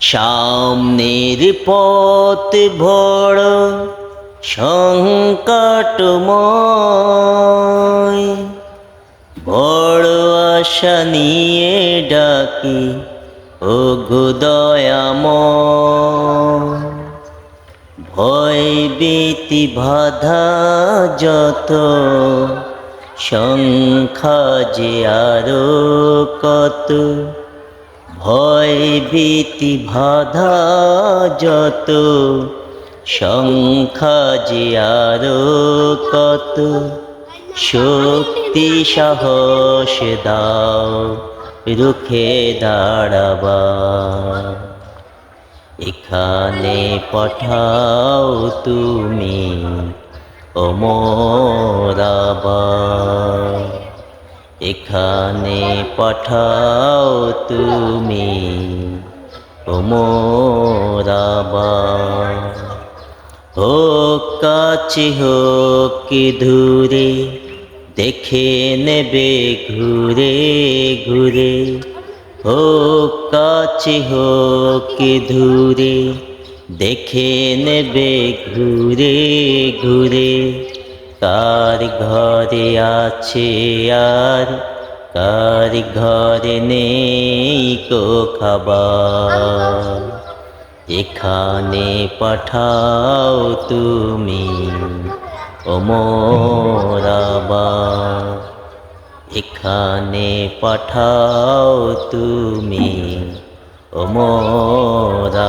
সামনের পথ বড় সংকটময়। বড় আশা নিয়ে ডাকি ও দয়াময়। ভয় ভীতি বাধা যত, সংখ্যা যে আরও কত। ভয় ভীতি বাধা যত, সংখ্যা যে আরও কত, শক্তি সাহস দাও, রুখে দাঁড়াবার এখানে পাঠাও তুমি অমরাবা এখানে পাঠাও তুমি অমরাবা হোক কাছে হোক কি দূরে, দেখে নেবে ঘুরে ঘুরে। হোক কাছে হোক কি দূরে, দেখে নেবে ঘুরে ঘুরে। কার ঘরে আছে আর? কার ঘরে নেই কো খাবার? এখানে পাঠাও তুমি অমরাবা এখানে পাঠাও তুমি অমরাবা